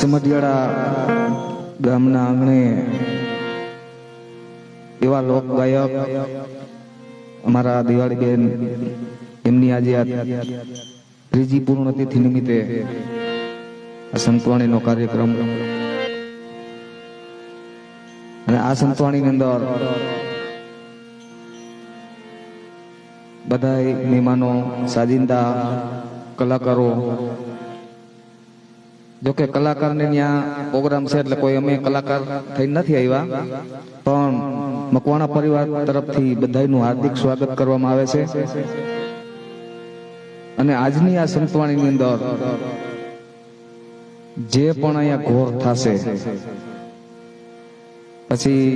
સમઢિયાળા ગામના આંગણે એવા લોક ગાયક અમારા દિવાળી બેન એમની આજે ત્રીજી પૂર્ણતિથિ નિમિત્તે આ સંતવાણીનો કાર્યક્રમ. અને આ સંતવાણીની અંદર બધા મહેમાનો, સાજિંદા, કલાકારો જોકે કલાકારને ત્યાં પ્રોગ્રામ છે એટલે કોઈ અમે કલાકાર થઈ નથી આવ્યા. પણ મકવાણા પરિવાર તરફથી બધાનું હાર્દિક સ્વાગત કરવામાં આવે છે. અને આજની આ સંતવાણીની અંદર જે પણ અહીંયા ઘોર થશે, પછી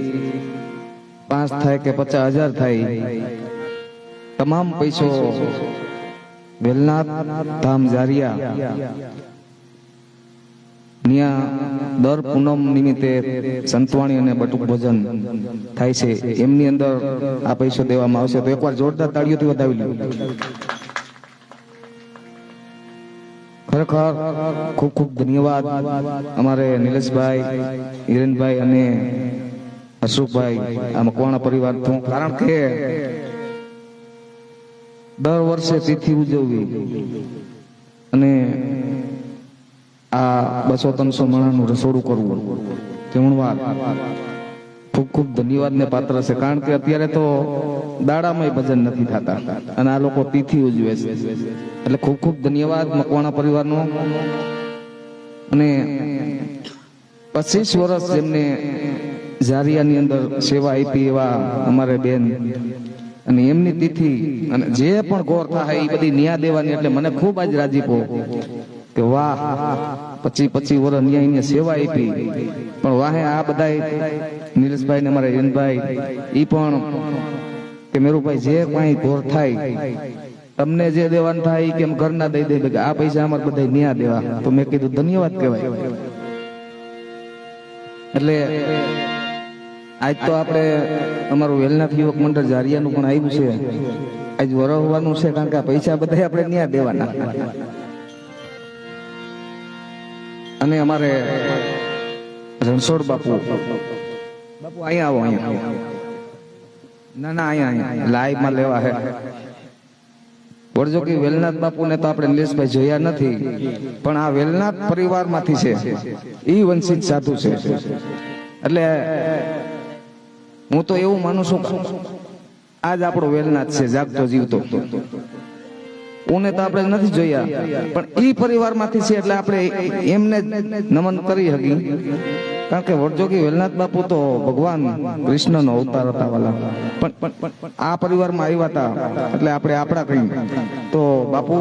પાંચ થાય કે પચાસ હજાર થાય, તમામ પૈસો વેલનાથ ધામ જારિયા ત્યાં દર પૂનમ નિમિત્તે સંતવાણી અને બટુક ભોજન થાય છે. એમની અંદર આ પૈસો દેવામાં આવશે. તો એકવાર જોરદાર તાળીઓથી વધાવી લો ખરેખર ખૂબ ખૂબ ધન્યવાદ અમારે નિલેશભાઈ, હિરેનભાઈ અને અશોકભાઈ આ મકવાણા પરિવાર કારણ કે દર વર્ષે તિથિ ઉજવવી અને બસો ત્રણસો માણાનું રસોડું કરવું. જમણવાર ખૂબ ખૂબ ધન્યવાદ ને પાત્ર છે. કારણ કે અત્યારે તો દાડામાં ભજન નથી થતા. અને આ લોકો તિથિ ઉજવે છે. એટલે ખૂબ ખૂબ ધન્યવાદ મકવાણા પરિવારનો. અને પચીસ વર્ષ જેમને જારિયાની અંદર સેવા આપી એવા અમારે બેન. અને એમની તિથિ અને જે પણ ગોર થાય એ બધી ન્યા દેવાની. એટલે મને ખૂબ આજ રાજીપો. કે વાહ પચી પચી વર્ષ ન્યાય સેવા આપી. પણ વાહે આ બધા નીલેશભાઈ ને અમારા હિરેનભાઈ, ઈ પણ કે મેરુભાઈ જે કઈ ઘોર થાય, તમને જે દેવાનું થાય કેમ ઘરના દઈ દે આ પૈસા અમારે બધા ન્યા દેવા. તો મેં કીધું, ધન્યવાદ કહેવાય. એટલે આજ તો આપણે અમારું વેલનાથ યુવક મંડળ જારિયાનું પણ આવ્યું છે. આજ વરવવાનું છે કારણ કે પૈસા બધા આપણે ન્યા દેવાના. અને અમારે રણછોડ બાપુ. બાપુ, અહીંયા આવો, અહીંયા ના ના, અહીંયા અહીંયા. લાઈવમાં લેવા હે. વળજો કે વેલનાથ બાપુ ને તો આપણે નિલેશભાઈ જોયા નથી, પણ આ વેલનાથ પરિવારમાંથી છે. ઈ વંશિત સાધુ છે. એટલે હું તો એવું માનું છું આજ આપણો વેલનાથ છે. જાગતો જીવતો. ઉને તો આપણે નથી જોયા. પણ એ પરિવારમાંથી છે એટલે આપણે એમને નમન કરી હકી કારણ કે વડજોગી વેલનાથ બાપુ તો ભગવાન કૃષ્ણનો અવતાર હતા વાલા. પણ આ પરિવારમાં આવ્યા હતા. એટલે આપણે આપણા કહી તો બાપુ